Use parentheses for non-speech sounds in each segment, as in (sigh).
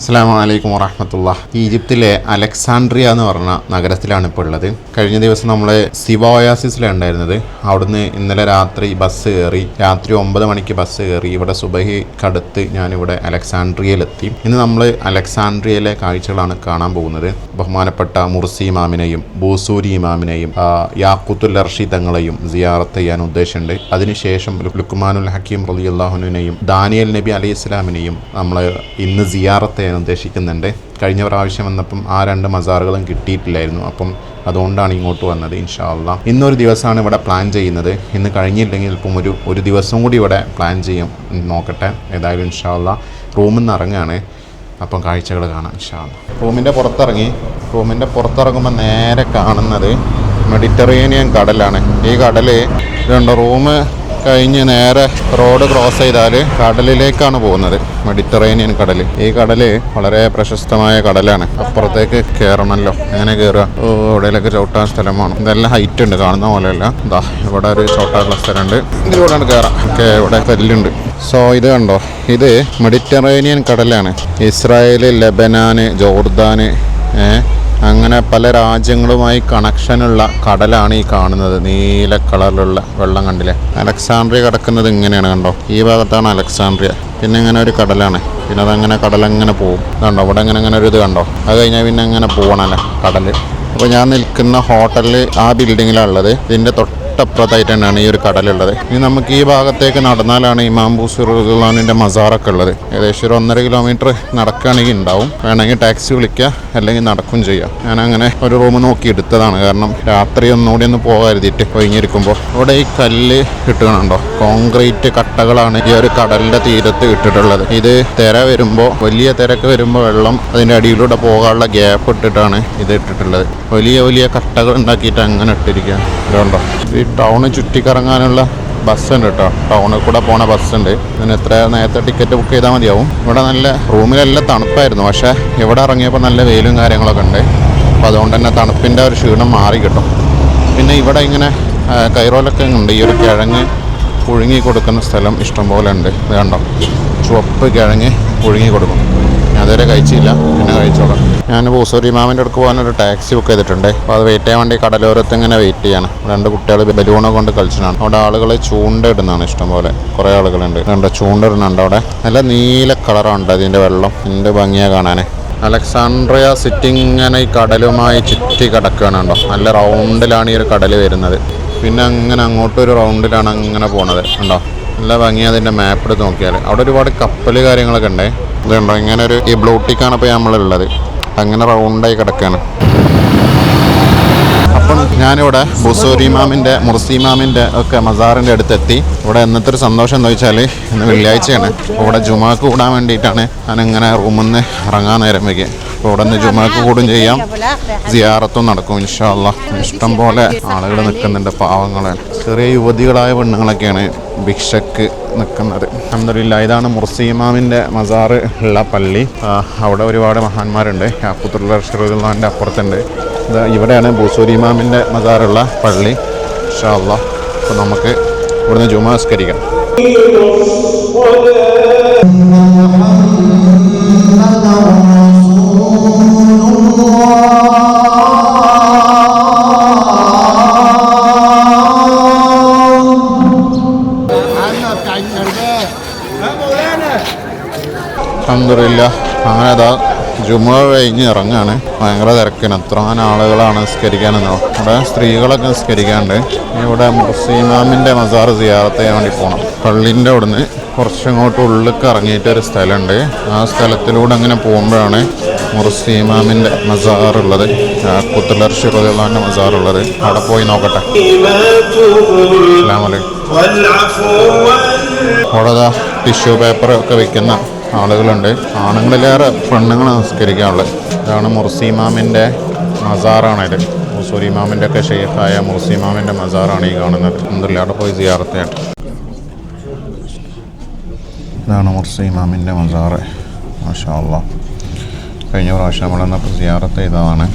അസ്സാം വലൈക്കും വറഹമത്തുള്ള. ഈജിപ്തിലെ അലക്സാൻഡ്രിയ എന്ന് പറഞ്ഞ നഗരത്തിലാണ് ഇപ്പോൾ ഉള്ളത്. കഴിഞ്ഞ ദിവസം നമ്മൾ സിവോയാസിസിലാണ് ഉണ്ടായിരുന്നത്. അവിടുന്ന് ഇന്നലെ രാത്രി ബസ് കയറി രാത്രി ഒമ്പത് മണിക്ക് ബസ് കയറി ഇവിടെ സുബഹി കടുത്ത് ഞാനിവിടെ അലക്സാൻഡ്രിയയിലെത്തി ഇന്ന് നമ്മൾ അലക്സാൻഡ്രിയയിലെ കാഴ്ചകളാണ് കാണാൻ പോകുന്നത്. ബഹുമാനപ്പെട്ട മുർസി ഇമാമിനെയും ബൂസൂരി ഇമാമിനെയും യാക്കൂത്തുൽ അർഷി സിയാറത്ത് ചെയ്യാൻ ഉദ്ദേശമുണ്ട് അതിനുശേഷം ലുക്കുമാനുൽ ഹക്കീം റലി അള്ളാഹുനെയും ദാനിയൽ നബി അലൈഹി ഇസ്ലാമിനെയും നമ്മൾ ഇന്ന് സിയാറത്ത് ചെയ്യാൻ ഉദ്ദേശിക്കുന്നുണ്ട്. കഴിഞ്ഞ പ്രാവശ്യം വന്നപ്പം ആ രണ്ട് മസാറുകളും കിട്ടിയിട്ടില്ലായിരുന്നു. അപ്പം അതുകൊണ്ടാണ് ഇങ്ങോട്ട് വന്നത് ഇൻഷാ അള്ളാ. ഇന്നൊരു ദിവസമാണ് ഇവിടെ പ്ലാൻ ചെയ്യുന്നത്. ഇന്ന് കഴിഞ്ഞില്ലെങ്കിൽ ഇപ്പം ഒരു ഒരു ദിവസം കൂടി ഇവിടെ പ്ലാൻ ചെയ്യും. നോക്കട്ടെ. ഏതായാലും ഇൻഷാ അള്ളാ. റൂമിൽ നിന്ന് ഇറങ്ങുകയാണ് അപ്പം കാഴ്ചകൾ കാണാം ഇൻഷാ അള്ളാ. റൂമിന്റെ പുറത്തിറങ്ങി. റൂമിന്റെ പുറത്തിറങ്ങുമ്പോൾ നേരെ കാണുന്നത് മെഡിറ്ററേനിയൻ കടലാണ്. ഈ കടൽ രണ്ട് റൂം കഴിഞ്ഞ് നേരെ റോഡ് ക്രോസ് ചെയ്താൽ കടലിലേക്കാണ് പോകുന്നത്. മെഡിറ്ററേനിയൻ കടൽ ഈ കടൽ വളരെ പ്രശസ്തമായ കടലാണ്. അപ്പുറത്തേക്ക് കയറണമല്ലോ എങ്ങനെ കയറുക ഇവിടെയൊക്കെ ചവിട്ടാൻ സ്ഥലമാണ്. ഇതെല്ലാം ഹൈറ്റ് ഉണ്ട്. കാണുന്ന പോലെയല്ല. ഇതാ ഇവിടെ ഒരു ചവിട്ടാനുള്ള സ്ഥലമുണ്ട് ഇതിലൂടെയാണ് കയറാം ഒക്കെ ഇവിടെ കല്ലുണ്ട്. സോ ഇത് കണ്ടോ? ഇത് മെഡിറ്ററേനിയൻ കടലാണ്. ഇസ്രായേൽ ലെബനാന് ജോർദാന് ഏഹ് അങ്ങനെ പല രാജ്യങ്ങളുമായി കണക്ഷനുള്ള കടലാണ് ഈ കാണുന്നത്. നീല കളറിലുള്ള വെള്ളം കണ്ടില്ലേ? അലക്സാണ്ട്രിയ കിടക്കുന്നത് ഇങ്ങനെയാണ് കണ്ടോ? ഈ ഭാഗത്താണ് അലക്സാണ്ട്രിയ. പിന്നെ ഇങ്ങനെ ഒരു കടലാണ്. പിന്നെ അതങ്ങനെ കടലങ്ങനെ പോകും കണ്ടോ അവിടെ ഇങ്ങനെ അങ്ങനെ ഒരു ഇത് കണ്ടോ? അത് കഴിഞ്ഞാൽ പിന്നെ അങ്ങനെ പോകണല്ലോ കടൽ അപ്പോൾ ഞാൻ നിൽക്കുന്ന ഹോട്ടലിൽ ആ ബിൽഡിങ്ങിലാണ് ഉള്ളത്. ഇതിന്റെ തൊട്ടപ്പുറത്തായിട്ട് തന്നെയാണ് ഈ ഒരു കടലുള്ളത്. ഇനി നമുക്ക് ഈ ഭാഗത്തേക്ക് നടന്നാലാണ് ഇമാം സുറുഖാനിന്റെ മസാറൊക്കെ ഉള്ളത്. ഏകദേശം ഒരു ഒന്നര കിലോമീറ്റർ നടക്കുകയാണെങ്കിൽ ഉണ്ടാവും. വേണമെങ്കിൽ ടാക്സി വിളിക്കുക അല്ലെങ്കിൽ നടക്കും ചെയ്യാം. ഞാൻ അങ്ങനെ ഒരു റൂം നോക്കി എടുത്തതാണ്. കാരണം രാത്രി ഒന്നുകൂടി ഒന്ന് പോകാതിരുത്തിയിട്ട് ഒഴിഞ്ഞിരിക്കുമ്പോൾ ഇവിടെ ഈ കല്ല് കിട്ടുകയാണോ കോൺക്രീറ്റ് കട്ടകളാണ് ഈ ഒരു കടലിന്റെ തീരത്ത് ഇട്ടിട്ടുള്ളത്. ഇത് തിര വരുമ്പോൾ വലിയ തിരക്ക് വരുമ്പോൾ വെള്ളം അതിന്റെ അടിയിലൂടെ പോകാനുള്ള ഗ്യാപ്പ് ഇട്ടിട്ടാണ് ഇത് ഇട്ടിട്ടുള്ളത്. വലിയ വലിയ കട്ടകൾ ഉണ്ടാക്കിയിട്ട് അങ്ങനെ ഇട്ടിരിക്കുക ഇതുണ്ടോ? ഈ ടൗണ് ചുറ്റിക്കറങ്ങാനുള്ള ബസ് ഉണ്ട് കേട്ടോ. ടൗണിൽ കൂടെ പോണ ബസ് ഉണ്ട് ഇതിന് എത്ര നേരത്തെ ടിക്കറ്റ് ബുക്ക് ചെയ്താൽ മതിയാവും. ഇവിടെ നല്ല റൂമിലെല്ലാം തണുപ്പായിരുന്നു. പക്ഷേ ഇവിടെ ഇറങ്ങിയപ്പോൾ നല്ല വെയിലും കാര്യങ്ങളൊക്കെ ഉണ്ട്. അപ്പോൾ അതുകൊണ്ട് തന്നെ തണുപ്പിന്റെ ഒരു ക്ഷീണം മാറി കിട്ടും. പിന്നെ ഇവിടെ ഇങ്ങനെ കൈറോലൊക്കെ ഉണ്ട്. ഈ ഒരു കിഴങ്ങ് പുഴുങ്ങി കൊടുക്കുന്ന സ്ഥലം ഇഷ്ടംപോലെ ഉണ്ട്. ഇത് കണ്ടോ? ചുവപ്പ് കിഴങ്ങ് പുഴുങ്ങി കൊടുക്കും അതുവരെ കഴിച്ചില്ല. പിന്നെ കഴിച്ചോളാം. ഞാൻ പൂസൂരി മാമിന്റെ അടുക്ക് പോകാനൊരു ടാക്സി ബുക്ക് ചെയ്തിട്ടുണ്ട്. അപ്പോൾ അത് വെയിറ്റ് ചെയ്യാൻ വേണ്ടി കടലോരത്ത് ഇങ്ങനെ വെയിറ്റ് ചെയ്യാണ്. രണ്ട് കുട്ടികൾ ബലൂണെ കൊണ്ട് കളിച്ചതാണ് അവിടെ ആളുകൾ ചൂണ്ട ഇടുന്നതാണ് ഇഷ്ടംപോലെ കുറേ ആളുകളുണ്ട്. രണ്ട് ചൂണ്ട ഇടുന്നുണ്ട് അവിടെ. നല്ല നീല കളറുണ്ട് അതിന്റെ വെള്ളം. എന്റെ ഭംഗിയാണ് കാണാൻ അലക്സാണ്ട്രിയ സിറ്റി ഇങ്ങനെ ഈ കടലുമായി ചുറ്റി കിടക്കുകയാണ് കേട്ടോ നല്ല റൗണ്ടിലാണ് ഈ ഒരു കടൽ വരുന്നത്. പിന്നെ അങ്ങനെ അങ്ങോട്ടൊരു റൗണ്ടിലാണ് അങ്ങനെ പോണത് ഉണ്ടോ നല്ല ഭംഗി അതിന്റെ മാപ്പ് എടുത്ത് നോക്കിയാൽ അവിടെ ഒരുപാട് കപ്പൽ കാര്യങ്ങളൊക്കെ ഉണ്ട്. ഇതുണ്ടോ? ഇങ്ങനെ ഒരു ഈ ബ്ലൂട്ടിക്കാണ് ഇപ്പോൾ നമ്മളുള്ളത്. അങ്ങനെ റൗണ്ടായി കിടക്കുകയാണ് അപ്പം ഞാനിവിടെ ബുസൂരി മുർസിമാമിന്റെ ഒക്കെ മസാറിന്റെ അടുത്തെത്തി. ഇവിടെ എന്നത്തെ ഒരു സന്തോഷം എന്താ വെച്ചാൽ ഇന്ന് വെള്ളിയാഴ്ചയാണ്. ഇവിടെ ജുമാക്ക് കൂടാൻ വേണ്ടിയിട്ടാണ് ഞാനിങ്ങനെ റൂമിൽ നിന്ന് ഇറങ്ങാൻ നേരം വയ്ക്കുക അപ്പോൾ ഇവിടെ നിന്ന് ജുമാക്ക് കൂടും ചെയ്യാം. സിയാറത്തും നടക്കും ഇൻഷാല്ല ഇഷ്ടം പോലെ ആളുകൾ നിൽക്കുന്നുണ്ട് പാവങ്ങളെ. ചെറിയ യുവതികളായ പെണ്ണുങ്ങളൊക്കെയാണ് ഭിക്ഷക്ക് നിൽക്കുന്നത്. അഹമ്മദില്ല ഇതാണ് മുർസീമാമിന്റെ മസാർ ഉള്ള പള്ളി. അവിടെ ഒരുപാട് മഹാന്മാരുണ്ട്. അപ്പുത്തുള്ള ഷിറുദ്ദാന്റെ അപ്പുറത്തുണ്ട്. ഇത് ഇവിടെയാണ് ബൂസൂരിമാമിന്റെ മസാറുള്ള പള്ളി. ഷാള്ള അപ്പോൾ നമുക്ക് ഇവിടുന്ന് ജുമാ അലഹമില്ല അങ്ങനെ അതാ ജുമ കഴിഞ്ഞ് ഇറങ്ങാണ്. ഭയങ്കര തിരക്കിന് എത്രാൻ ആളുകളാണ് നിസ്കരിക്കാനെന്നോ. ഇവിടെ സ്ത്രീകളൊക്കെ നിസ്കരിക്കാണ്ട് ഇവിടെ മുസീമാമിന്റെ മസാർ സിയാറത്ത് ചെയ്യാൻ വേണ്ടി പോകണം പള്ളിന്റെ അവിടുന്ന് കുറച്ചങ്ങോട്ട് ഉള്ളിലേക്ക് ഇറങ്ങിയിട്ട് ഒരു സ്ഥലമുണ്ട്. ആ സ്ഥലത്തിലൂടെ അങ്ങനെ പോകുമ്പോഴാണ് മുർസീമാമിന്റെ മസാറുള്ളത്. കുത്തലർ ഷിറുദാന്റെ മസാറുള്ളത്. അവിടെ പോയി നോക്കട്ടെ. അസ്ലാമലൈക്കും അവിടെ ടിഷ്യൂ പേപ്പർ ഒക്കെ വെക്കുന്ന ആളുകളുണ്ട്. ആണുങ്ങളിലേറെ പെണ്ണുങ്ങൾ നിസ്കരിക്കാനുള്ളത് ഇതാണ് മുർസിമാമിന്റെ മസാറാണിത് മുസൂരിമാമിന്റെ ഒക്കെ ഷെയ്ഖായ മുർസിമാമിന്റെ മസാറാണ് ഈ കാണുന്നത്. എന്തില്ല അവിടെ പോയി സിയാറത്തെയാണ്. ഇതാണ് മുർസിമാമിന്റെ മസാറ്. മാഷാ കഴിഞ്ഞ പ്രാവശ്യം നമ്മൾ എന്നപ്പോൾ സിയാറത്ത് ചെയ്തതാണ്.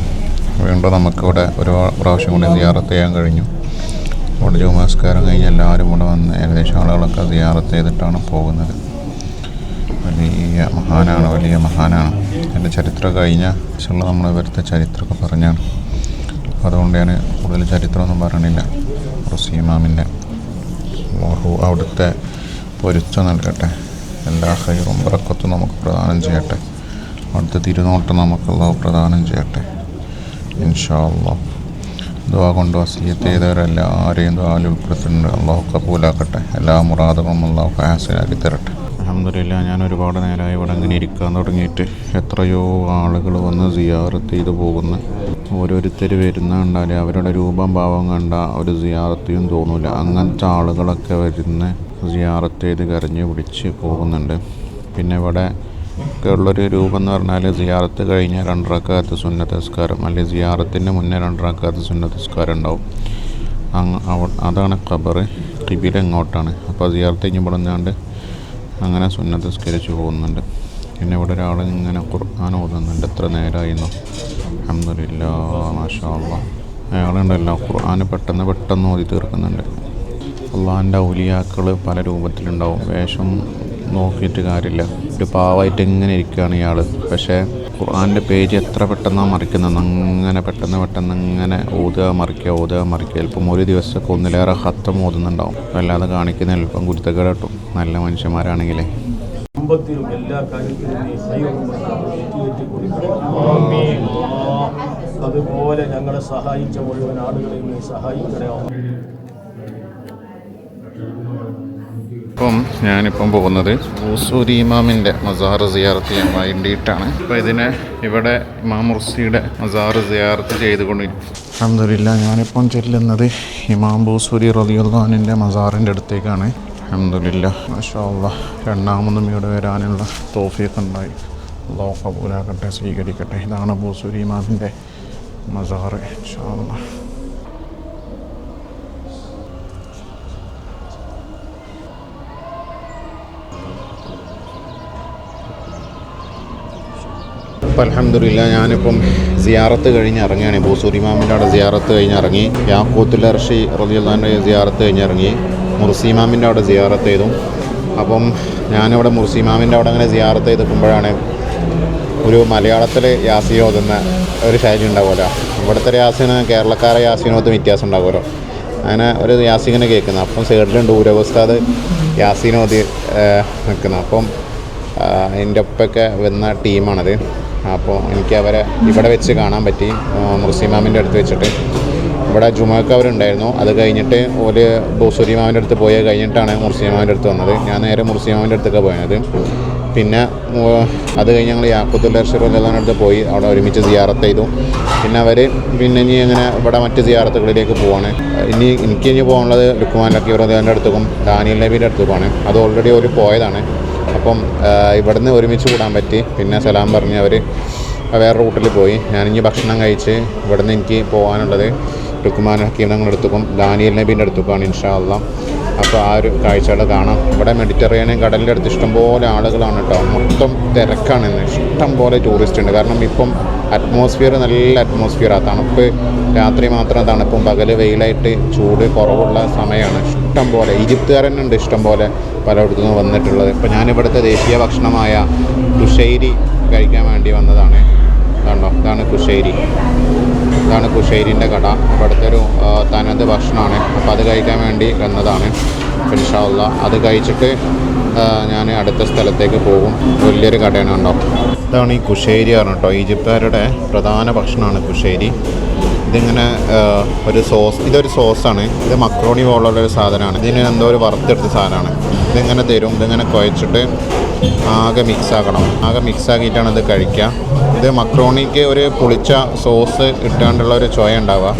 വീണ്ടും നമുക്കിവിടെ ഒരു പ്രാവശ്യം കൂടി സിയാറത്ത് ചെയ്യാൻ കഴിഞ്ഞു. ഇവിടെ ജുമാസ്കാരം കഴിഞ്ഞ് എല്ലാവരും ഇവിടെ വന്ന് ഏകദേശം ആളുകളൊക്കെ സിയാറത്ത് ചെയ്തിട്ടാണ് പോകുന്നത്. വലിയ മഹാനാണ് വലിയ മഹാനാണ്. എന്റെ ചരിത്രം കഴിഞ്ഞ ശേഷമുള്ള നമ്മൾ ഇവരുടെ ചരിത്രമൊക്കെ പറഞ്ഞാണ്. അതുകൊണ്ട് ഞാൻ കൂടുതൽ ചരിത്രമൊന്നും പറയണില്ല റസീമാമിന്റെ അള്ളാഹു അവിടുത്തെ പൊരുത്തം നൽകട്ടെ. എല്ലാ ഹൈറും ബറക്കത്തും നമുക്ക് പ്രദാനം ചെയ്യട്ടെ. അവിടുത്തെ തിരുനോട്ടം നമുക്ക് അള്ളാഹു പ്രദാനം ചെയ്യട്ടെ. ഇൻഷാ അള്ളാഹ് ദുവാ കൊണ്ട് വസീയത്ത് ചെയ്തവരെല്ലാവരെയും ദുവാൽ ഉൾപ്പെടുത്തിയിട്ടുണ്ട് അള്ളാഹു കബൂലാക്കട്ടെ എല്ലാ മുറാദുകളും അള്ളാഹു ഹാസിലാക്കി തരട്ടെ. അലഹമില്ല ഞാൻ ഒരുപാട് നേരമായി ഇവിടെ ഇങ്ങനെ ഇരിക്കാൻ തുടങ്ങിയിട്ട് എത്രയോ ആളുകൾ വന്ന് സിയാറത്ത് ചെയ്ത് പോകുന്നു. ഓരോരുത്തർ വരുന്ന കണ്ടാൽ അവരുടെ രൂപം ഭാവം കണ്ട ഒരു സിയാറത്തെയും തോന്നില്ല അങ്ങനത്തെ ആളുകളൊക്കെ വരുന്ന സിയാറത്ത് ചെയ്ത് കരഞ്ഞ് പിടിച്ച് പോകുന്നുണ്ട്. പിന്നെ ഇവിടെ ഒക്കെ ഉള്ളൊരു രൂപം എന്ന് പറഞ്ഞാൽ സിയാറത്ത് കഴിഞ്ഞ രണ്ടരക്കാലത്ത് സുന്നതസ്കാരം അല്ലെങ്കിൽ സിയാറത്തിന്റെ മുന്നേ രണ്ടരക്കാലത്ത് സുന്നതസ്കാരം ഉണ്ടാവും. അതാണ് ഖബർ കിബില എങ്ങോട്ടാണ്? അപ്പോൾ സിയാറത്ത് കഴിഞ്ഞ് അങ്ങനെ സുന്നതസ്കരിച്ച് പോകുന്നുണ്ട്. പിന്നെ ഇവിടെ ഒരാൾ ഇങ്ങനെ ഖുർആൻ ഓതുന്നുണ്ട്. എത്ര നേരമായിരുന്നു അഹമ്മദില്ല മാഷാ അയാളുണ്ടല്ലോ ഖുർആൻ പെട്ടെന്ന് പെട്ടെന്ന് ഓതി തീർക്കുന്നുണ്ട്. അള്ളാഹിന്റെ ഔലിയാക്കൾ പല രൂപത്തിലുണ്ടാവും. വേഷം നോക്കിയിട്ട് കാര്യമില്ല. ഒരു പാവായിട്ട് ഇങ്ങനെ ഇരിക്കുകയാണ് ഇയാൾ പക്ഷേ ഖുർആന്റെ പേജ് എത്ര പെട്ടെന്നാണ് മറിക്കുന്നത്? അങ്ങനെ പെട്ടെന്ന് പെട്ടെന്ന് ഇങ്ങനെ ഓതുക മറിക്കുക ഓതുക മറിക്കുക. ചിലപ്പം ഒരു ദിവസമൊക്കെ ഒന്നിലേറെ ഹത്തം ഓതുന്നുണ്ടാവും. അല്ലാതെ കാണിക്കുന്ന എളുപ്പം കുരുത്തക്കേട് കിട്ടും. നല്ല മനുഷ്യന്മാരാണെങ്കിലേ. എല്ലാ കാര്യത്തിലും. അതുപോലെ ഞങ്ങളെ സഹായിച്ച മുഴുവൻ ആളുകളെയും സഹായിക്കണേ. ഇപ്പം ഞാനിപ്പം പോകുന്നത് ഊസൂരി ഇമാമിന്റെ മസാർ സിയാർത്ത് ചെയ്യാൻ വേണ്ടിയിട്ടാണ്. അപ്പോൾ ഇതിനെ ഇവിടെ ഇമാം മുർസിയുടെ മസാർ സിയാർത്ത് ചെയ്തുകൊണ്ട് അഹമ്മദില്ല ഞാനിപ്പം ചെല്ലുന്നത് ഇമാം ബൂസൂരി റലിയുള്ളാനിന്റെ മസാറിന്റെ അടുത്തേക്കാണ്. അഹമ്മദില്ല മാഷാ രണ്ടാമതും ഇവിടെ വരാനുള്ള തോഫിയൊക്കെ ഉണ്ടായി ലോക കബൂലാക്കട്ടെ സ്വീകരിക്കട്ടെ. ഇതാണ് ബൂസൂരി ഇമാമിന്റെ മസാറ് ഇൻഷാ ഇപ്പം അലഹമില്ല ഞാനിപ്പം സിയാറത്ത് കഴിഞ്ഞ് ഇറങ്ങിയാണ് ഇപ്പോൾ ഇമാമിന്റെ അവിടെ സിയാറത്ത് കഴിഞ്ഞ് ഇറങ്ങി. യാക്കൂത്തുൽ അർഷി റലിയുള്ളാന്റെ സിയാറത്ത് കഴിഞ്ഞ് ഇറങ്ങി. മുർസിമാമിന്റെ അവിടെ സിയാറത്ത് ചെയ്തു. അപ്പം ഞാനിവിടെ മുർസിമാമിന്റെ അവിടെ അങ്ങനെ സിയാറത്ത് ചെയ്തപ്പോഴാണ് ഒരു മലയാളത്തിൽ ഓതുന്ന ഒരു ശൈലി ഉണ്ടാവുമല്ലോ. ഇവിടുത്തെ യാസീന് കേരളക്കാരെ യാസീനോത്ത് വ്യത്യാസം ഉണ്ടാവുമല്ലോ. അങ്ങനെ ഒരു യാസിങ്ങനെ കേൾക്കുന്നത് അപ്പം സൈഡിലുണ്ട് ഊരവസ്ഥാത് യാസീനോതി നിൽക്കുന്നത് അപ്പം എന്റെ ഒപ്പൊക്കെ വന്ന ടീമാണത്. അപ്പോൾ എനിക്ക് അവരെ ഇവിടെ വെച്ച് കാണാൻ പറ്റി മുർസിമാമിന്റെ അടുത്ത് വെച്ചിട്ട്. ഇവിടെ ജുമാക്ക് അവരുണ്ടായിരുന്നു. അത് കഴിഞ്ഞിട്ട് ഒരു ബോസുരിമാവിന്റെ അടുത്ത് പോയ. കഴിഞ്ഞിട്ടാണ് മുർസിമാവിന്റെ അടുത്ത് വന്നത്. ഞാൻ നേരെ മുർസിമാവിന്റെ അടുത്തൊക്കെ പോയത്. പിന്നെ അത് കഴിഞ്ഞ് ഞങ്ങൾ യാക്കുത്തുൽ അർഷറുല്ലാന്റെ അടുത്ത് പോയി. അവിടെ ഒരുമിച്ച് സിയാറത്ത് ചെയ്തു. പിന്നെ അവർ പിന്നെ ഇനി അങ്ങനെ ഇവിടെ മറ്റ് സിയാറത്തുകളിലേക്ക് പോവാണ്. ഇനി എനിക്ക് ഇനി പോകാനുള്ളത് ലുക്കുമാൻ ലക്കി റദിയാന്റെ അടുത്തേക്കും ദാനിയൽ നബീന്റെ അടുത്തേക്കുമാണ് അത് ഓൾറെഡി ഒരു പോയതാണ്. അപ്പം ഇവിടുന്ന് ഒരുമിച്ച് കൂടാൻ പറ്റി. പിന്നെ സലാം പറഞ്ഞ് അവർ വേറെ റൂട്ടിൽ പോയി. ഞാനിഞ്ഞ് ഭക്ഷണം കഴിച്ച് ഇവിടുന്ന് എനിക്ക് പോകാനുള്ളത് ടുക്കുമാൻ ഹക്കീം ഞങ്ങളുടെ അടുത്തേക്കും ദാനിയൽ നബീന്റെ അടുത്തേക്കാണ് ഇൻഷാ അള്ളാ അപ്പോൾ ആ ഒരു കാഴ്ചകൾ കാണാം. ഇവിടെ മെഡിറ്ററേനിയൻ കടലിന്റെ അടുത്ത് ഇഷ്ടംപോലെ ആളുകളാണ് കേട്ടോ. മൊത്തം തിരക്കാണ് ഇന്ന്. ഇഷ്ടംപോലെ ടൂറിസ്റ്റ് ഉണ്ട്. കാരണം ഇപ്പം അറ്റ്മോസ്ഫിയർ നല്ല അറ്റ്മോസ്ഫിയറാണ് തണുപ്പ്. രാത്രി മാത്രം തണുപ്പും പകൽ വെയിലായിട്ട് ചൂട് കുറവുള്ള സമയമാണ് ഇഷ്ടം പോലെ ഈജിപ്തുകാരൻ ഉണ്ട് ഇഷ്ടം പോലെ പലയിടത്തു നിന്ന് വന്നിട്ടുള്ളത്. ഇപ്പോൾ ഞാനിവിടുത്തെ ദേശീയ ഭക്ഷണമായ കുഷേരി കഴിക്കാൻ വേണ്ടി വന്നതാണ്. കണ്ടോ ഇതാണ് കുഷേരി ഇതാണ് കുഷേരിന്റെ കട. ഇവിടുത്തെ ഒരു തനത് ഭക്ഷണമാണ്. അപ്പോൾ അത് കഴിക്കാൻ വേണ്ടി വന്നതാണ് ഇൻഷാല്ല അത് കഴിച്ചിട്ട് ഞാൻ അടുത്ത സ്ഥലത്തേക്ക് പോകും. വലിയൊരു കടയാണ് കണ്ടോ. ഇതാണ് ഈ കുഷേരി ആണ് കേട്ടോ ഈജിപ്തുകാരുടെ പ്രധാന ഭക്ഷണമാണ് കുഷേരി ഇതിങ്ങനെ ഒരു സോസ് ഇതൊരു സോസാണ്. ഇത് മക്രോണി പോലുള്ള ഒരു സാധനമാണ്. ഇതിന് എന്തോ ഒരു വറുത്തെടുത്ത സാധനമാണ്. ഇതിങ്ങനെ തരും. ഇതിങ്ങനെ കുഴച്ചിട്ട് ആകെ മിക്സ് ആക്കണം. ആകെ മിക്സ് ആക്കിയിട്ടാണ് ഇത് കഴിക്കുക. ഇത് മക്രോണിക്ക് ഒരു പുളിച്ച സോസ് ഇട്ടാണ്ടുള്ള ഒരു ചോയ ഉണ്ടാവുക.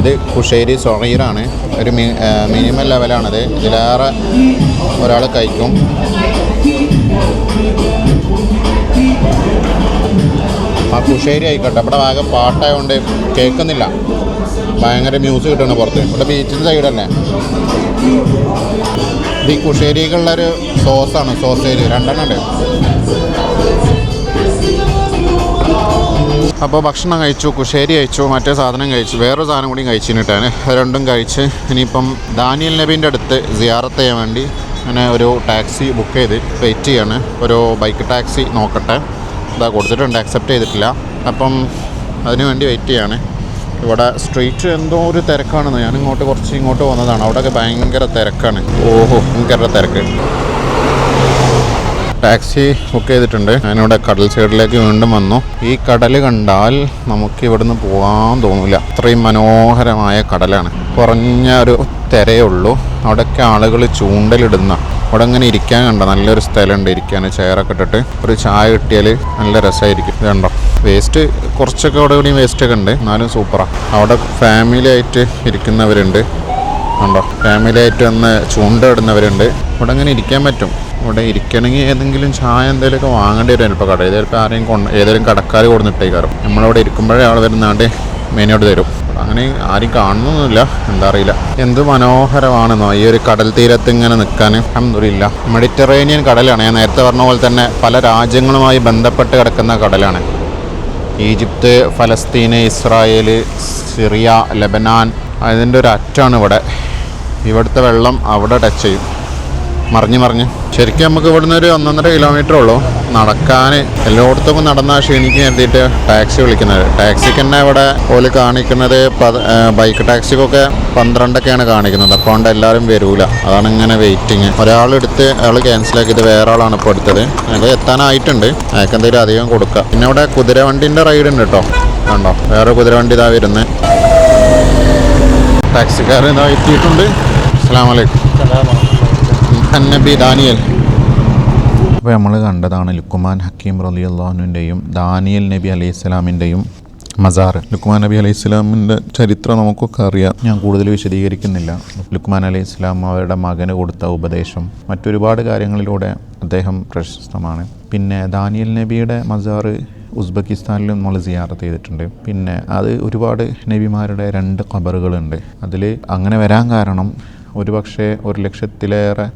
ഇത് കുഷേരി സൊഹീറാണ് ഒരു മിനിമം ലെവലാണിത് ഇതിലേറെ ഒരാൾ കഴിക്കും. ആ കുഷേരി ആയിക്കോട്ടെ. ഇവിടെ ആകെ പാട്ടായതുകൊണ്ട് കേൾക്കുന്നില്ല ഭയങ്കര മ്യൂസിക് കിട്ടുന്നു പുറത്ത്. ഇവിടെ ബീച്ചിന്റെ സൈഡല്ലേ? ഇത് ഈ കുഷേരിക്കുള്ളൊരു സോസാണ് സോസേജ് രണ്ടെണ്ണം ഉണ്ട്. അപ്പോൾ ഭക്ഷണം കഴിച്ചു കുശേരി കഴിച്ചു മറ്റേ സാധനം കഴിച്ചു വേറൊരു സാധനം കൂടി കഴിച്ചിട്ടാണ്. രണ്ടും കഴിച്ച് ഇനിയിപ്പം ദാനിയൽ നബീന്റെ അടുത്ത് സിയാറത്ത് ചെയ്യാൻ വേണ്ടി അങ്ങനെ ഒരു ടാക്സി ബുക്ക് ചെയ്ത് വെയിറ്റ് ചെയ്യാണ്. ഒരു ബൈക്ക് ടാക്സി നോക്കട്ടെ. ഇതാ കൊടുത്തിട്ടുണ്ട് അക്സെപ്റ്റ് ചെയ്തിട്ടില്ല. അപ്പം അതിന് വേണ്ടി വെയിറ്റ് ചെയ്യാണ്. ഇവിടെ സ്ട്രീറ്റ് എന്തോ ഒരു തിരക്കാണെന്ന് ഞാൻ ഇങ്ങോട്ട് കുറച്ച് ഇങ്ങോട്ട് വന്നതാണ്. അവിടെയൊക്കെ ഭയങ്കര തിരക്കാണ്. ഓഹോ ഭയങ്കര തിരക്ക്. ടാക്സി ബുക്ക് ചെയ്തിട്ടുണ്ട്. ഞാനിവിടെ കടൽ സൈഡിലേക്ക് വീണ്ടും വന്നു. ഈ കടൽ കണ്ടാൽ നമുക്ക് ഇവിടുന്ന് പോകാൻ തോന്നില്ല അത്രയും മനോഹരമായ കടലാണ്. കുറഞ്ഞ ഒരു തിരയുള്ളൂ അവിടെയൊക്കെ ആളുകൾ ചൂണ്ടലിടുന്ന. അവിടെ അങ്ങനെ ഇരിക്കാൻ കണ്ട. നല്ലൊരു സ്ഥലമുണ്ട് ഇരിക്കാൻ. ചെയറൊക്കെ ഇട്ടിട്ട്. ഒരു ചായ കിട്ടിയാൽ നല്ല രസമായിരിക്കും. ഇതുണ്ടോ വേസ്റ്റ് കുറച്ചൊക്കെ അവിടെ കൂടി വേസ്റ്റ് ഒക്കെ ഉണ്ട്. എന്നാലും സൂപ്പറാണ് അവിടെ ഫാമിലി ആയിട്ട് ഇരിക്കുന്നവരുണ്ട്. ഉണ്ടോ ഫാമിലി ആയിട്ട് വന്ന് ചൂണ്ട ഇടുന്നവരുണ്ട് ഇവിടെ അങ്ങനെ ഇരിക്കാൻ പറ്റും. ഇവിടെ ഇരിക്കണമെങ്കിൽ ഏതെങ്കിലും ചായ എന്തെങ്കിലുമൊക്കെ വാങ്ങേണ്ടി വരും. ചിലപ്പോൾ കടയിൽ ചിലപ്പോൾ ആരെയും കൊണ്ട് ഏതെങ്കിലും കടക്കാർ കൊടുത്തിട്ടേക്കാറും നമ്മളവിടെ ഇരിക്കുമ്പോഴേ ആൾ വരുന്നാണ്ട് മെയിനോട്ട് തരും. അങ്ങനെ ആരും കാണുന്നൊന്നുമില്ല. എന്താ അറിയില്ല. എന്ത് മനോഹരമാണെന്നോ. ഈ ഒരു കടൽ തീരത്ത് ഇങ്ങനെ നിൽക്കാൻ അഹമ്മദില്ല മെഡിറ്ററേനിയൻ കടലാണ്. ഞാൻ നേരത്തെ പറഞ്ഞ പോലെ തന്നെ പല രാജ്യങ്ങളുമായി ബന്ധപ്പെട്ട് കിടക്കുന്ന കടലാണ്. ഈജിപ്ത് ഫലസ്തീന് ഇസ്രായേൽ സിറിയ ലബനാൻ. അതിന്റെ ഒരു അറ്റാണ് ഇവിടെ. ഇവിടുത്തെ വെള്ളം അവിടെ ടച്ച് ചെയ്യും. മറിഞ്ഞ് മറിഞ്ഞ്. ശരിക്കും നമുക്ക് ഇവിടുന്ന് ഒരു ഒന്നൊന്നര കിലോമീറ്റർ ഉള്ളൂ. നടക്കാൻ എല്ലായിടത്തും നടന്നാൽ ക്ഷീണിക്ക് കരുതിയിട്ട് ടാക്സി വിളിക്കുന്നത്. ടാക്സിക്ക് തന്നെ ഇവിടെ ഓൽ കാണിക്കുന്നത് ബൈക്ക് ടാക്സിക്കൊക്കെ പന്ത്രണ്ടൊക്കെയാണ് കാണിക്കുന്നത്. അപ്പോൾ കൊണ്ട് എല്ലാവരും വരൂല. അതാണ് ഇങ്ങനെ വെയിറ്റിങ് ഒരാളെടുത്ത് അയാൾ ക്യാൻസലാക്കിയത് വേറെ ആളാണ് ഇപ്പോൾ എടുത്തത്. അത് എത്താനായിട്ടുണ്ട്. അയാൾക്ക് എന്തെങ്കിലും അധികം കൊടുക്കുക പിന്നെ ഇവിടെ കുതിരവണ്ടിന്റെ റൈഡ് ഉണ്ട് കേട്ടോ കണ്ടോ? വേറെ കുതിരവണ്ടി ഇതാ വരുന്നത് ടാക്സിക്കാരൻ ഇതാ എത്തിയിട്ടുണ്ട്. അസ്സാം വലൈക്കും നബി ദാനിയൽ. അപ്പോൾ നമ്മൾ കണ്ടതാണ് ലുക്കുമാൻ ഹക്കീം റലി അള്ളാഹുവിന്റെയും ദാനിയൽ നബി അലൈഹി സ്വലാമിന്റെയും മസാർ. ലുക്മാൻ നബി അലൈഹി സ്വലാമിന്റെ ചരിത്രം നമുക്കൊക്കെ അറിയാം. ഞാൻ കൂടുതൽ വിശദീകരിക്കുന്നില്ല. ലുക്മാൻ അലൈഹി സ്വലാം അവരുടെ മകന് കൊടുത്ത ഉപദേശം മറ്റൊരുപാട് കാര്യങ്ങളിലൂടെ അദ്ദേഹം പ്രശസ്തമാണ്. പിന്നെ ദാനിയൽ നബിയുടെ മസാർ ഉസ്ബെക്കിസ്ഥാനിലും നമ്മൾ സിയാറത്ത് ചെയ്തിട്ടുണ്ട്. പിന്നെ അത് ഒരുപാട് നബിമാരുടെ രണ്ട് ഖബറുകളുണ്ട്. അതിൽ അങ്ങനെ വരാൻ കാരണം ഒരുപക്ഷെ ഒരു ലക്ഷത്തിലേറെ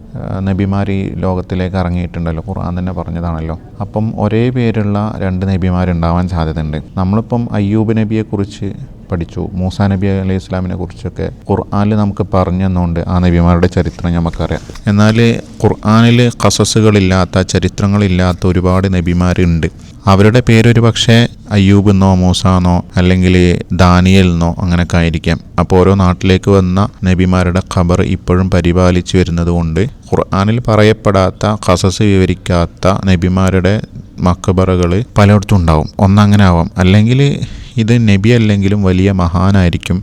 നബിമാർ ഈ ലോകത്തിലേക്ക് ഇറങ്ങിയിട്ടുണ്ടല്ലോ. ഖുർആൻ തന്നെ പറഞ്ഞതാണല്ലോ. അപ്പം ഒരേ പേരുള്ള രണ്ട് നബിമാരുണ്ടാവാൻ സാധ്യതയുണ്ട്. നമ്മളിപ്പം അയ്യൂബ് നബിയെക്കുറിച്ച് പഠിച്ചു മൂസ നബി അലൈഹി ഇസ്ലാമിനെ കുറിച്ചൊക്കെ ഖുർആാനിൽ നമുക്ക് പറഞ്ഞു തന്നുകൊണ്ട് ആ നബിമാരുടെ ചരിത്രം നമുക്കറിയാം. എന്നാൽ ഖുർആാനിൽ കസസുകളില്ലാത്ത ചരിത്രങ്ങളില്ലാത്ത ഒരുപാട് നബിമാരുണ്ട്. അവരുടെ പേരൊരു പക്ഷേ അയ്യൂബ് എന്നോ മൂസാന്നോ അല്ലെങ്കിൽ ദാനിയൽ എന്നോ അങ്ങനെയൊക്കെ ആയിരിക്കാം. അപ്പോൾ ഓരോ നാട്ടിലേക്ക് വന്ന നബിമാരുടെ ഖബർ ഇപ്പോഴും പരിപാലിച്ചു വരുന്നത് കൊണ്ട് ഖുർആാനിൽ പറയപ്പെടാത്ത കസസ് വിവരിക്കാത്ത നബിമാരുടെ മക്കബറകൾ പലയിടത്തും ഉണ്ടാവും. ഒന്നങ്ങനെ ആവാം. അല്ലെങ്കിൽ ഇത് നബി അല്ലെങ്കിലും വലിയ മഹാനായിരിക്കും.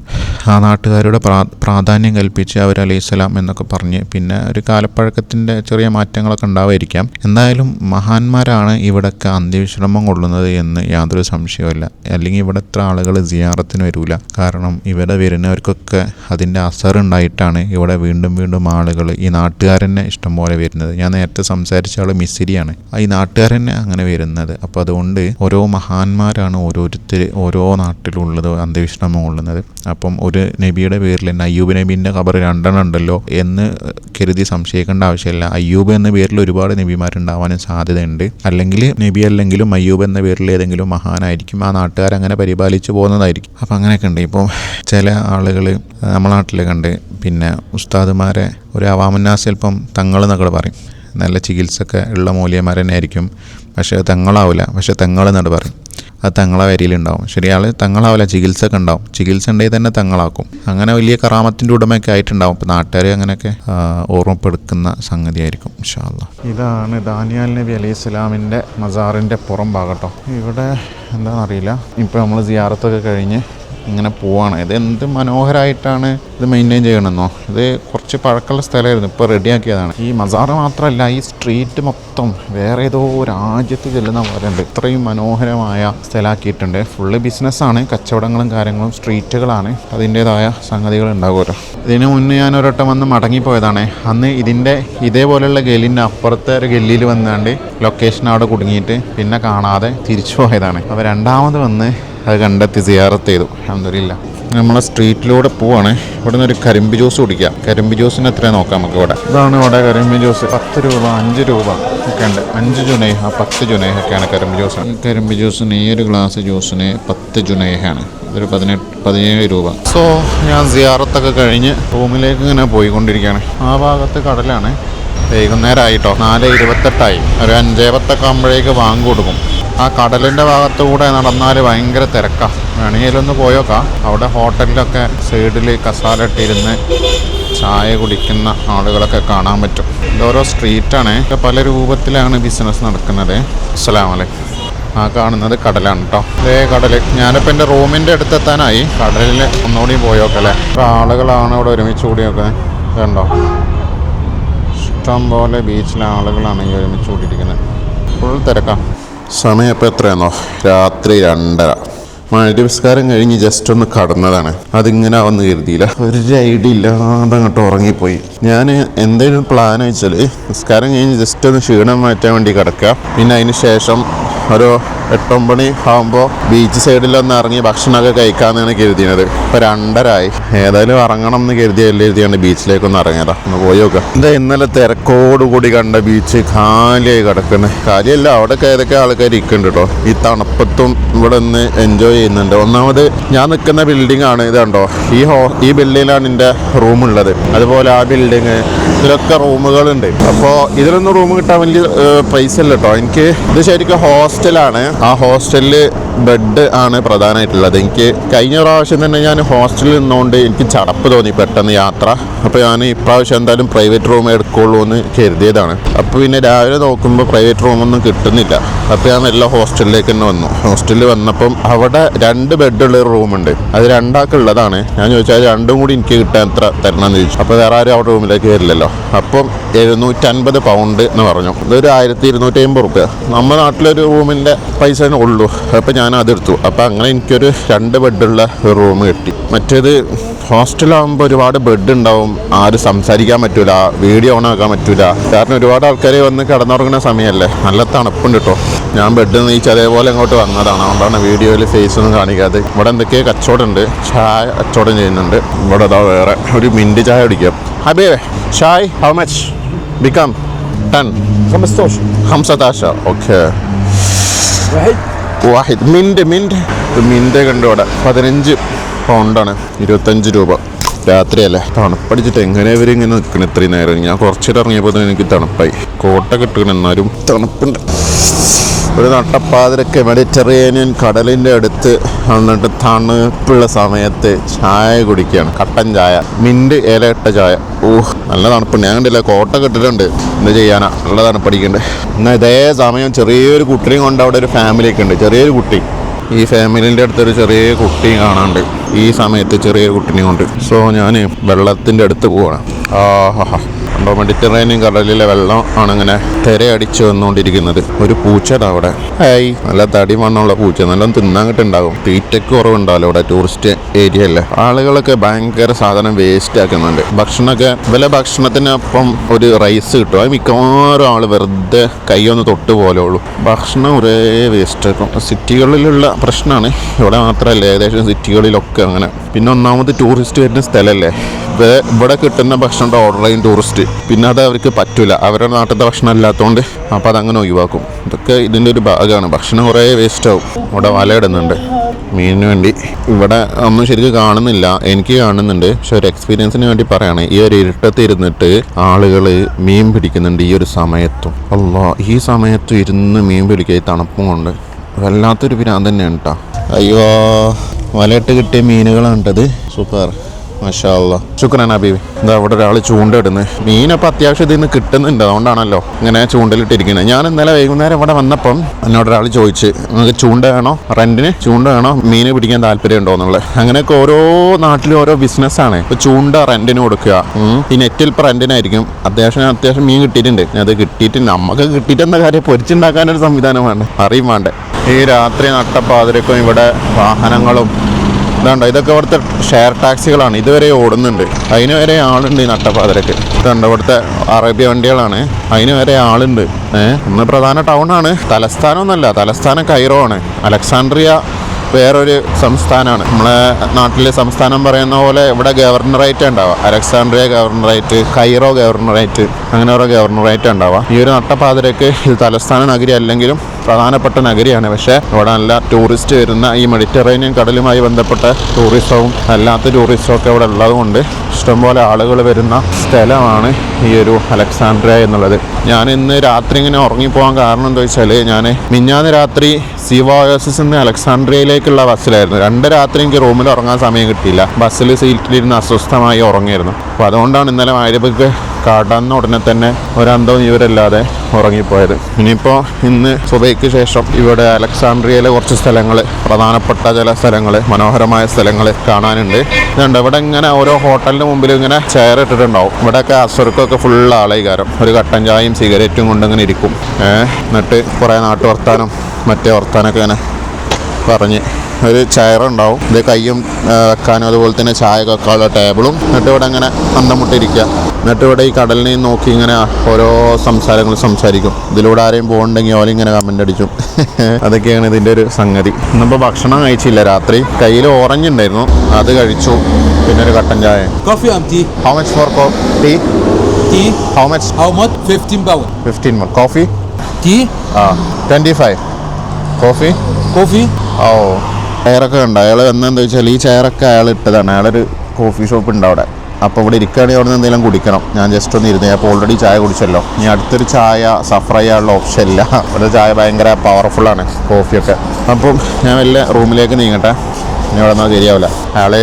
ആ നാട്ടുകാരുടെ പ്രാ പ്രാധാന്യം കൽപ്പിച്ച് അവർ അലൈഹിസ്സലാം എന്നൊക്കെ പറഞ്ഞ് പിന്നെ ഒരു കാലപ്പഴക്കത്തിന്റെ ചെറിയ മാറ്റങ്ങളൊക്കെ ഉണ്ടാവായിരിക്കാം എന്തായാലും മഹാന്മാരാണ് ഇവിടൊക്കെ അന്ത്യവിശ്രമം കൊള്ളുന്നത് എന്ന് യാതൊരു സംശയവുമില്ല. അല്ലെങ്കിൽ ഇവിടെ എത്ര ആളുകൾ സിയാറത്തിന് വരില്ല കാരണം ഇവിടെ വരുന്നവർക്കൊക്കെ അതിന്റെ അസറുണ്ടായിട്ടാണ് ഇവിടെ വീണ്ടും വീണ്ടും ആളുകൾ ഈ നാട്ടുകാരനെ ഇഷ്ടം പോലെ വരുന്നത്. ഞാൻ നേരത്തെ സംസാരിച്ച ആൾ മിസ്സിരിയാണ് ഈ നാട്ടുകാരനെ അങ്ങനെ വരുന്നത്. അപ്പോൾ അതുകൊണ്ട് ഓരോ മഹാന്മാരാണ് ഓരോരുത്തർ ഓരോ നാട്ടിലുള്ളത് അന്ത്യവിശ്രമം കൊള്ളുന്നത് അപ്പം ഒരു നബിയുടെ പേരിൽ തന്നെ അയ്യൂബ് നബീന്റെ ഖബർ രണ്ടെണ്ണം ഉണ്ടല്ലോ എന്ന് കരുതി സംശയിക്കേണ്ട ആവശ്യമില്ല. അയ്യൂബ് എന്ന പേരിൽ ഒരുപാട് നബിമാരുണ്ടാവാനും സാധ്യതയുണ്ട്. അല്ലെങ്കിൽ നബി അല്ലെങ്കിലും അയ്യൂബ് എന്ന പേരിൽ ഏതെങ്കിലും മഹാനായിരിക്കും. ആ നാട്ടുകാർ അങ്ങനെ പരിപാലിച്ചു പോകുന്നതായിരിക്കും. അപ്പം അങ്ങനെയൊക്കെ ഉണ്ട്. ഇപ്പോൾ ചില ആളുകൾ നമ്മളെ നാട്ടിൽ കണ്ട് പിന്നെ ഉസ്താദുമാരെ ഒരു അവാമുന്നാസ് ചിലപ്പം തങ്ങൾ എന്നൊക്കെ പറയും. നല്ല ചികിത്സയൊക്കെ ഉള്ള മൂല്യന്മാർ തന്നെ ആയിരിക്കും പക്ഷേ തങ്ങളാവില്ല. പക്ഷേ തെങ്ങൾ എന്നാണ് പറയും. അത് തങ്ങളെ വരിയിലുണ്ടാവും. ശരിയാൾ തങ്ങളാവില്ല ചികിത്സ ഒക്കെ ഉണ്ടാവും ചികിത്സ ഉണ്ടെങ്കിൽ തന്നെ തങ്ങളാക്കും. അങ്ങനെ വലിയ കറാമത്തിന്റെ ഉടമയൊക്കെ ആയിട്ടുണ്ടാവും. ഇപ്പോൾ നാട്ടുകാർ അങ്ങനെയൊക്കെ ഓർമ്മപ്പെടുക്കുന്ന സംഗതിയായിരിക്കും ഇൻഷാല്ല ഇതാണ് ദാനിയാൽ നബി അലൈഹി ഇസ്ലാമിന്റെ മസാറിന്റെ പുറം ഭാഗട്ടോ ഇവിടെ എന്താണെന്നറിയില്ല. ഇപ്പോൾ നമ്മൾ സിയാറത്തൊക്കെ കഴിഞ്ഞ് ഇങ്ങനെ പോവാണ്. ഇത് എന്ത് മനോഹരമായിട്ടാണ് ഇത് മെയിന്റെയിൻ ചെയ്യണമെന്നോ ഇത് കുറച്ച് പഴക്കമുള്ള സ്ഥലമായിരുന്നു. ഇപ്പോൾ റെഡിയാക്കിയതാണ്. ഈ മസാറ് മാത്രമല്ല ഈ സ്ട്രീറ്റ് മൊത്തം വേറെ ഏതോ രാജ്യത്ത് ചെല്ലുന്ന പോലെ ഉണ്ട് ഇത്രയും മനോഹരമായ സ്ഥലമാക്കിയിട്ടുണ്ട്. ഫുള്ള് ബിസിനസ്സാണ് കച്ചവടങ്ങളും കാര്യങ്ങളും സ്ട്രീറ്റുകളാണ് അതിന്റേതായ സംഗതികൾ ഉണ്ടാകുമല്ലോ. ഇതിനു മുന്നേ ഞാൻ ഒരട്ടം വന്ന് മടങ്ങിപ്പോയതാണ്. അന്ന് ഇതിന്റെ ഇതേപോലെയുള്ള ഗെല്ലിന്റെ അപ്പുറത്തെ ഒരു ഗല്ലിയിൽ വന്നാണ്ട് ലൊക്കേഷൻ അവിടെ കുടുങ്ങിയിട്ട് പിന്നെ കാണാതെ തിരിച്ചു പോയതാണ്. അപ്പോൾ രണ്ടാമത് വന്ന് അത് കണ്ടെത്തി സിയാറത്ത് ചെയ്തു. അതൊന്നുമില്ല നമ്മളെ സ്ട്രീറ്റിലൂടെ പോവാണ്. ഇവിടെ നിന്ന് ഒരു കരിമ്പ് ജ്യൂസ് കുടിക്കാം. കരിമ്പ് ജ്യൂസിന് എത്രയാണ് നോക്കാം നമുക്ക് ഇവിടെ ഇതാണ് ഇവിടെ കരിമ്പ് ജ്യൂസ് പത്ത് രൂപ അഞ്ച് രൂപ ഒക്കെ ഉണ്ട്. അഞ്ച് ജുനേഹ പത്ത് ജുനൈഹൊക്കെയാണ് കരിമ്പ് ജ്യൂസ് ഈ കരിമ്പ് ജ്യൂസിന് ഈ ഒരു ഗ്ലാസ് ജ്യൂസിന് പത്ത് ജുനേഹയാണ്. ഇതൊരു പതിനെട്ട് പതിനേഴ് രൂപ. സോ ഞാൻ സിയാറത്തൊക്കെ കഴിഞ്ഞ് റൂമിലേക്ക് ഇങ്ങനെ പോയിക്കൊണ്ടിരിക്കുകയാണ്. ആ ഭാഗത്ത് കടലാണ്. വൈകുന്നേരമായിട്ടോ നാല് ഇരുപത്തെട്ടായി. ഒരു അഞ്ചേ പത്തൊക്കെ ആകുമ്പോഴേക്ക് വാങ്ങി കൊടുക്കും. ആ കടലിന്റെ ഭാഗത്തൂടെ നടന്നാൽ ഭയങ്കര തിരക്കാണ് വേണമെങ്കിലൊന്ന് പോയോക്കാം. അവിടെ ഹോട്ടലിലൊക്കെ സൈഡിൽ കസാല ഇട്ടിരുന്ന് ചായ കുടിക്കുന്ന ആളുകളൊക്കെ കാണാൻ പറ്റും. ഇതോരോ സ്ട്രീറ്റാണ്. പല രൂപത്തിലാണ് ബിസിനസ് നടക്കുന്നത്. അസ്സലാമു അലൈക്കും. ആ കാണുന്നത് കടലാണ് കേട്ടോ അതേ കടൽ ഞാനിപ്പോൾ എന്റെ റൂമിന്റെ അടുത്തെത്താനായി. കടലിൽ ഒന്നുകൂടി പോയോക്കല്ലേ. ഇപ്പം ആളുകളാണ് ഇവിടെ ഒരുമിച്ച് കൂടിയൊക്കെ. കണ്ടോ? ഇഷ്ടം പോലെ ബീച്ചിലെ ആളുകളാണ് ഈ ഒരുമിച്ച് കൂടിയിരിക്കുന്നത്. ഫുൾ തിരക്കാം. സമയം ഇപ്പോൾ എത്രയാണോ രാത്രി രണ്ടര. മഴവിസ്കാരം കഴിഞ്ഞ് ജസ്റ്റ് ഒന്ന് കടന്നതാണ്. അതിങ്ങനെ ആവുന്ന കരുതിയില്ല. ഒരു ഐഡിയ ഇല്ലാതെ അങ്ങോട്ട് ഉറങ്ങിപ്പോയി. ഞാൻ എന്തെങ്കിലും പ്ലാൻ വെച്ചാൽ നിസ്കാരം കഴിഞ്ഞ് ജസ്റ്റ് ഒന്ന് ക്ഷീണം മാറ്റാൻ വേണ്ടി കിടക്കുക. പിന്നെ അതിന് ശേഷം ഒരു എട്ടൊമ്പത് മണി ആകുമ്പോൾ ബീച്ച് സൈഡിലൊന്ന് ഇറങ്ങി ഭക്ഷണമൊക്കെ കഴിക്കാമെന്നാണ് കരുതിയത്. ഇപ്പോൾ രണ്ടരായി. ഏതായാലും ഇറങ്ങണം എന്ന് കരുതിയല്ലേ എഴുതിയാണ് ബീച്ചിലേക്കൊന്ന് ഇറങ്ങിയതാ. ഒന്ന് പോയി നോക്കാം. എന്താ ഇന്നലെ തിരക്കോടുകൂടി കണ്ട ബീച്ച് കാലിയായി കിടക്കുന്നത് കാലിയല്ല അവിടെ ഏതൊക്കെ ആൾക്കാർ ഇരിക്കുന്നുണ്ട് കേട്ടോ ഈ തണുപ്പത്തും ഇവിടെ നിന്ന് എൻജോയ് ചെയ്യുന്നുണ്ട്. ഒന്നാമത് ഞാൻ നിൽക്കുന്ന ബിൽഡിംഗ് ആണ് ഇത് കണ്ടോ? ഈ ഹോ ഈ ബിൽഡിങ്ങിലാണ് എന്റെ ഉള്ളത്. അതുപോലെ ആ ബിൽഡിങ് ഇതിലൊക്കെ റൂമുകളുണ്ട്. അപ്പോൾ ഇതിലൊന്നും റൂം കിട്ടാൻ വലിയ പൈസ ഇല്ല കേട്ടോ എനിക്ക് ഇത് ശരിക്കും ഹോസ്റ്റലാണ് ആ ഹോസ്റ്റലിൽ ബെഡ് ആണ് പ്രധാനമായിട്ടുള്ളത്. എനിക്ക് കഴിഞ്ഞ പ്രാവശ്യം തന്നെ ഞാൻ ഹോസ്റ്റലിൽ നിന്നുകൊണ്ട് എനിക്ക് ചടപ്പ് തോന്നി പെട്ടെന്ന് യാത്ര. അപ്പോൾ ഞാൻ ഇപ്രാവശ്യം എന്തായാലും പ്രൈവറ്റ് റൂം എടുക്കുള്ളൂ എന്ന് കരുതിയതാണ്. അപ്പോൾ പിന്നെ രാവിലെ നോക്കുമ്പോൾ പ്രൈവറ്റ് റൂമൊന്നും കിട്ടുന്നില്ല. അപ്പോൾ ഞാൻ എല്ലാം ഹോസ്റ്റലിലേക്ക് തന്നെ വന്നു. ഹോസ്റ്റലിൽ വന്നപ്പം അവിടെ രണ്ട് ബെഡുള്ള ഒരു റൂമുണ്ട് അത് രണ്ടാൾക്കുള്ളതാണ്. ഞാൻ ചോദിച്ചാൽ രണ്ടും കൂടി എനിക്ക് കിട്ടാൻ എത്ര തരണം? എന്ന് ചോദിച്ചു. അപ്പോൾ വേറെ ആരും അവിടെ റൂമിലേക്ക് വരില്ലല്ലോ. അപ്പം എഴുന്നൂറ്റൻപത് പൗണ്ട് എന്ന് പറഞ്ഞു. ഇതൊരു ആയിരത്തി ഇരുന്നൂറ്റി അമ്പത് റുപ്യ. നമ്മുടെ നാട്ടിലൊരു റൂമിന്റെ പൈസ ഉള്ളൂ. അപ്പോൾ ഞാൻ ഞാൻ അതെടുത്തു അപ്പോൾ അങ്ങനെ എനിക്കൊരു രണ്ട് ബെഡുള്ള ഒരു റൂം കിട്ടി. മറ്റേത് ഹോസ്റ്റലാകുമ്പോൾ ഒരുപാട് ബെഡ് ഉണ്ടാവും ആരും സംസാരിക്കാൻ പറ്റൂല. വീഡിയോ ഓൺ ആക്കാൻ പറ്റൂല. കാരണം ഒരുപാട് ആൾക്കാർ വന്ന് കിടന്നുറങ്ങുന്ന സമയമല്ലേ നല്ല തണുപ്പുണ്ട് കേട്ടോ ഞാൻ ബെഡ് നീച്ച് അതേപോലെ അങ്ങോട്ട് വന്നതാണ്. അതുകൊണ്ടാണ് വീഡിയോയിൽ ഫേസ് ഒന്നും കാണിക്കാതെ. ഇവിടെ എന്തൊക്കെയോ കച്ചവടമുണ്ട് ചായ കച്ചവടം ചെയ്യുന്നുണ്ട്. ഇവിടെ അതാ വേറെ ഒരു മിന്റ് ചായ കുടിക്കാം. അബേ ചായ് ഹൗ മച്ച് ബിക്കം ടൺ ഹംസതാഷ okay. Wahid. Mint mint. Mint അവിടെ. പതിനഞ്ച് പൗണ്ടാണ് ഇരുപത്തഞ്ച് രൂപ. രാത്രിയല്ലേ? തണുപ്പടിച്ചിട്ട് എങ്ങനെ ഇവർ ഇങ്ങനെ നിൽക്കണം ഇത്രയും നേരം. ഞാൻ കുറച്ചിട്ട് ഇറങ്ങിയപ്പോൾ എനിക്ക് തണുപ്പായി. കോട്ട കിട്ടണം എന്നാലും തണുപ്പുണ്ട്. ഒരു നട്ടപ്പാതിരക്ക് മെഡിറ്ററേനിയൻ കടലിന്റെ അടുത്ത് വന്നിട്ട് തണുപ്പുള്ള സമയത്ത് ചായ കുടിക്കുകയാണ്. കട്ടൻ ചായ മിന്റ് ഇലയിട്ട ചായ. ഊഹ് നല്ല തണുപ്പുണ്ട് ഞാൻ കണ്ടില്ല കോട്ട കെട്ടിട്ടുണ്ട് എന്ത് ചെയ്യാനാ? നല്ല തണുപ്പടിക്കുന്നുണ്ട്. എന്നാൽ ഇതേ സമയം ചെറിയൊരു കുട്ടിയും കൊണ്ട് അവിടെ ഒരു ഫാമിലി ഒക്കെ ഉണ്ട്. ചെറിയൊരു കുട്ടി. ഈ ഫാമിലിന്റെ അടുത്തൊരു ചെറിയ കുട്ടിയും കാണാണ്ട് ഈ സമയത്ത് ചെറിയൊരു കുട്ടിനെ കൊണ്ട്. സോ ഞാൻ വെള്ളത്തിന്റെ അടുത്ത് പോവാണ്. ആഹാ. കണ്ടോ മെഡിറ്ററേനിയൻ കടലിലെ വെള്ളം ആണ് ഇങ്ങനെ തിരയടിച്ച് വന്നുകൊണ്ടിരിക്കുന്നത്. ഒരു പൂച്ചടാ അവിടെ. ഹായ്. നല്ല തടി മണ്ണുള്ള പൂച്ച. നല്ല തിന്നാൻ കിട്ടുണ്ടാകും തീറ്റയ്ക്ക് കുറവുണ്ടാവില്ല ഇവിടെ ടൂറിസ്റ്റ് ഏരിയ അല്ലേ ആളുകളൊക്കെ ഭയങ്കര സാധനം വേസ്റ്റ് ആക്കുന്നുണ്ട്. ഭക്ഷണമൊക്കെ വില ഭക്ഷണത്തിനൊപ്പം ഒരു റൈസ് കിട്ടും. അത് മിക്കവാറും ആൾ വെറുതെ കൈയൊന്ന് തൊട്ട് പോലെ ഉള്ളൂ. ഭക്ഷണം ഒരേ വേസ്റ്റ് ആക്കും. സിറ്റികളിലുള്ള പ്രശ്നമാണ്. ഇവിടെ മാത്രമല്ല ഏകദേശം സിറ്റികളിലൊക്കെ അങ്ങനെ പിന്നെ ഒന്നാമത് ടൂറിസ്റ്റ് വരുന്ന സ്ഥലമല്ലേ ഇവിടെ- കിട്ടുന്ന ഭക്ഷണം ഓർഡർ ചെയ്യും ടൂറിസ്റ്റ് പിന്നെ അത് അവർക്ക് പറ്റില്ല അവരുടെ നാട്ടിലത്തെ ഭക്ഷണം അല്ലാത്തതുകൊണ്ട് അപ്പോൾ അതങ്ങനെ ഒഴിവാക്കും. ഇതൊക്കെ ഇതിന്റെ ഒരു ഭാഗമാണ്. ഭക്ഷണം കുറേ വേസ്റ്റ് ആവും. ഇവിടെ വലയിടുന്നുണ്ട് മീനിന് വേണ്ടി. ഇവിടെ ഒന്നും ശരിക്കും കാണുന്നില്ല. എനിക്ക് കാണുന്നുണ്ട്. പക്ഷെ ഒരു എക്സ്പീരിയൻസിന് വേണ്ടി പറയാണ്. ഈ ഒരു ഇരുട്ടത്ത് ഇരുന്നിട്ട് ആളുകൾ മീൻ പിടിക്കുന്നുണ്ട് ഈ ഒരു സമയത്തും. അല്ലോ ഈ സമയത്തും ഇരുന്ന് മീൻ പിടിക്കുക ഈ തണുപ്പും കൊണ്ട്. വല്ലാത്തൊരു പിരാൻ തന്നെയാണ് കേട്ടോ അയ്യോ. വലയിട്ട് കിട്ടിയ മീനുകളാണ് കേട്ടത് സൂപ്പർ. മഷാല്ല ശുക്രനാ ഹബീബ് എന്താ അവിടെ ഒരാൾ ചൂണ്ടയിടുന്നത് മീനപ്പോൾ അത്യാവശ്യം ഇതിൽ നിന്ന് കിട്ടുന്നുണ്ട് അതുകൊണ്ടാണല്ലോ ഇങ്ങനെ ചൂണ്ടലിട്ടിരിക്കുന്നത് ഞാൻ ഇന്നലെ വൈകുന്നേരം ഇവിടെ വന്നപ്പം എന്നോട് ഒരാൾ ചോദിച്ച് നിങ്ങൾക്ക് ചൂണ്ട വേണോ? റെന്റിന് ചൂണ്ട വേണോ? മീൻ പിടിക്കാൻ താല്പര്യം ഉണ്ടോ? എന്നുള്ളത്. അങ്ങനെയൊക്കെ ഓരോ നാട്ടിലും ഓരോ ബിസിനസ്സാണ്. ഇപ്പോൾ ചൂണ്ട റെന്റിന് കൊടുക്കുക. ഈ നെറ്റിൽ ഇപ്പോൾ റെന്റിനായിരിക്കും. അത്യാവശ്യം അത്യാവശ്യം മീൻ കിട്ടിയിട്ടുണ്ട്. അത് കിട്ടിയിട്ട് നമുക്ക് കിട്ടിയിട്ടെന്ന കാര്യം? പൊരിച്ചുണ്ടാക്കാനൊരു സംവിധാനം വേണ്ടേ അറിയും വേണ്ടേ? ഈ രാത്രി നട്ടപ്പാതിരക്കും ഇവിടെ വാഹനങ്ങളും ഇതുണ്ട്. ഇതൊക്കെ ഇവിടുത്തെ ഷെയർ ടാക്സികളാണ് ഇതുവരെ ഓടുന്നുണ്ട്. അതിന് വരെ ആളുണ്ട് ഈ നട്ടപ്പാതിരക്ക് ഇതുണ്ട് ഇവിടുത്തെ അറേബ്യ വണ്ടികളാണ്. അതിന് വരെ ആളുണ്ട്. ഏഹ് ഒന്ന് പ്രധാന ടൗൺ ആണ്. തലസ്ഥാനമൊന്നുമല്ല. തലസ്ഥാനം കൈറോ ആണ്. അലക്സാണ്ട്രിയ വേറൊരു സംസ്ഥാനമാണ്. നമ്മളെ നാട്ടിലെ സംസ്ഥാനം പറയുന്ന പോലെ ഇവിടെ ഗവർണറേറ്റ് ഉണ്ടാവുക. അലക്സാണ്ട്രിയ ഗവർണറേറ്റ് കൈറോ ഗവർണറേറ്റ് അങ്ങനെ ഓരോ ഗവർണറേറ്റ് ഉണ്ടാവുക ഈ ഒരു നട്ടപ്പാതിരക്ക് ഇത് തലസ്ഥാന നഗരി അല്ലെങ്കിലും പ്രധാനപ്പെട്ട നഗരിയാണ്. പക്ഷേ ഇവിടെ നല്ല ടൂറിസ്റ്റ് വരുന്ന ഈ മെഡിറ്ററേനിയൻ കടലുമായി ബന്ധപ്പെട്ട ടൂറിസവും അല്ലാത്ത ടൂറിസവും ഒക്കെ ഇവിടെ ഉള്ളതുകൊണ്ട് ഇഷ്ടംപോലെ ആളുകൾ വരുന്ന സ്ഥലമാണ് ഈ ഒരു അലക്സാണ്ട്രിയ എന്നുള്ളത്. ഞാൻ ഇന്ന് രാത്രി ഇങ്ങനെ ഉറങ്ങിപ്പോകാൻ കാരണം എന്താ വെച്ചാൽ ഞാൻ മിഞ്ഞാന്ന് രാത്രി സിവോയോസിസ് നിന്ന് അലക്സാണ്ട്രിയയിലേക്കുള്ള ബസ്സിലായിരുന്നു. രണ്ട് രാത്രി എനിക്ക് റൂമിൽ ഉറങ്ങാൻ സമയം കിട്ടിയില്ല. ബസ്സിൽ സീറ്റിലിരുന്ന് അസ്വസ്ഥമായി ഉറങ്ങിയിരുന്നു. അപ്പോൾ അതുകൊണ്ടാണ് ഇന്നലെ ആര്യബക്ക് കടന്ന ഉടനെ തന്നെ ഒരന്തവും ഇവരല്ലാതെ ഉറങ്ങിപ്പോയത്. ഇനിയിപ്പോൾ ഇന്ന് സുബൈക്ക് ശേഷം ഇവിടെ അലക്സാണ്ട്രിയയിലെ കുറച്ച് സ്ഥലങ്ങൾ പ്രധാനപ്പെട്ട ചില സ്ഥലങ്ങൾ മനോഹരമായ സ്ഥലങ്ങൾ കാണാനുണ്ട്. ഇതുണ്ട് ഇവിടെ ഇങ്ങനെ ഓരോ ഹോട്ടലിന് മുമ്പിൽ ഇങ്ങനെ ചെയർ ഇട്ടിട്ടുണ്ടാവും. ഇവിടെയൊക്കെ അസുർക്കൊക്കെ ഫുൾ ആളൈകാരം. ഒരു കട്ടൻ ചായയും സിഗരറ്റും കൊണ്ട് ഇങ്ങനെ ഇരിക്കും. എന്നിട്ട് കുറേ നാട്ടു വർത്താനം മറ്റേ വർത്താനൊക്കെ ഇങ്ങനെ പറഞ്ഞ് ഒരു ചെയർ ഉണ്ടാവും. ഇത് കയ്യും വെക്കാനും അതുപോലെ തന്നെ ചായ വെക്കാനുള്ള ടേബിളും. എന്നിട്ട് ഇവിടെ ഇങ്ങനെ അന്തമുട്ടിരിക്കുക. എന്നിട്ട് ഇവിടെ ഈ കടലിനെ നോക്കി ഇങ്ങനെ ഓരോ സംസാരങ്ങൾ സംസാരിക്കും. ഇതിലൂടെ ആരെയും പോകുന്നുണ്ടെങ്കിൽ ഓല ഇങ്ങനെ കമന്റ് അടിക്കും (laughs) അതൊക്കെയാണ് ഇതിന്റെ ഒരു സംഗതി. ഇന്നിപ്പോൾ ഭക്ഷണം കഴിച്ചില്ല. രാത്രി കയ്യിൽ ഓറഞ്ച് ഉണ്ടായിരുന്നു അത് കഴിച്ചു. പിന്നെ ഒരു കട്ടൻ ചായ. Coffee. How much four tea tea how much how much 15 pound. Fifteen coffee tea ആ ട്വന്റി ഫൈവ് കോഫി കോഫി ഓ ചെയറൊക്കെ ഉണ്ട് അയാൾ എന്താണെന്ന് വെച്ചാൽ ഈ ചെയറൊക്കെ അയാൾ ഇട്ടതാണ്. അയാളൊരു കോഫി ഷോപ്പ് ഉണ്ട് അവിടെ. അപ്പോൾ ഇവിടെ ഇരിക്കുകയാണെങ്കിൽ അവിടെ നിന്ന് എന്തെങ്കിലും കുടിക്കണം. ഞാൻ ജസ്റ്റ് ഒന്ന് ഇരുന്ന്. അപ്പോൾ ഓൾറെഡി ചായ കുടിച്ചല്ലോ. ഇനി അടുത്തൊരു ചായ സഫർ ചെയ്യാനുള്ള ഓപ്ഷൻ ഇല്ല. ഇവിടെ ചായ ഭയങ്കര പവർഫുള്ളാണ് കോഫിയൊക്കെ അപ്പം ഞാൻ വലിയ റൂമിലേക്ക് നീങ്ങട്ടെ. ഇനി അവിടെ നിന്നാൽ ശരിയാവില്ല. അയാൾ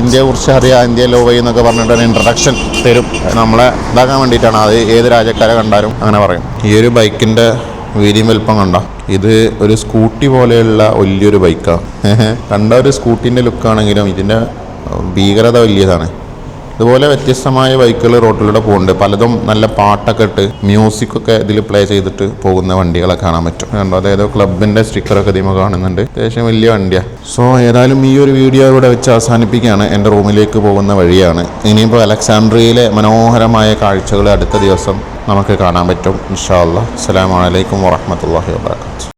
ഇന്ത്യയെ കുറിച്ച് അറിയാം. ഇന്ത്യ ലോ വൈ എന്നൊക്കെ പറഞ്ഞിട്ട് ഇൻട്രഡക്ഷൻ തരും. നമ്മളെ ഇതാക്കാൻ വേണ്ടിയിട്ടാണ്. അത് ഏത് രാജ്യക്കാരെ കണ്ടാലും അങ്ങനെ പറയും. ഈ ഒരു ബൈക്കിന്റെ വീതിയും വലിപ്പം കണ്ട ഇത് ഒരു സ്കൂട്ടി പോലെയുള്ള വലിയൊരു ബൈക്കാണ് കണ്ട ഒരു സ്കൂട്ടിന്റെ ലുക്കാണെങ്കിലും ഇതിന്റെ ഭീകരത വലിയതാണ്. ഇതുപോലെ വ്യത്യസ്തമായ ബൈക്കുകൾ റോട്ടിലൂടെ പോകുന്നുണ്ട് പലതും നല്ല പാട്ടൊക്കെ ഇട്ട് മ്യൂസിക്കൊക്കെ ഇതിൽ പ്ലേ ചെയ്തിട്ട് പോകുന്ന വണ്ടികളെ കാണാൻ പറ്റും. കണ്ടോ? അതായത് ക്ലബിന്റെ സ്റ്റിക്കറൊക്കെ ഇതിമ കാണുന്നുണ്ട്. അത്യാവശ്യം വലിയ വണ്ടിയാണ് സോ ഏതായാലും ഈ ഒരു വീഡിയോ ഇവിടെ വെച്ച് അവസാനിപ്പിക്കുകയാണ്. എന്റെ റൂമിലേക്ക് പോകുന്ന വഴിയാണ്. ഇനിയിപ്പോൾ അലക്സാണ്ട്രിയയിലെ മനോഹരമായ കാഴ്ചകൾ അടുത്ത ദിവസം നമുക്ക് കാണാൻ പറ്റും. ഇൻഷാ അല്ലാ വലൈക്കും വറഹ്മത്തുള്ളാഹി വബറകാതുഹു.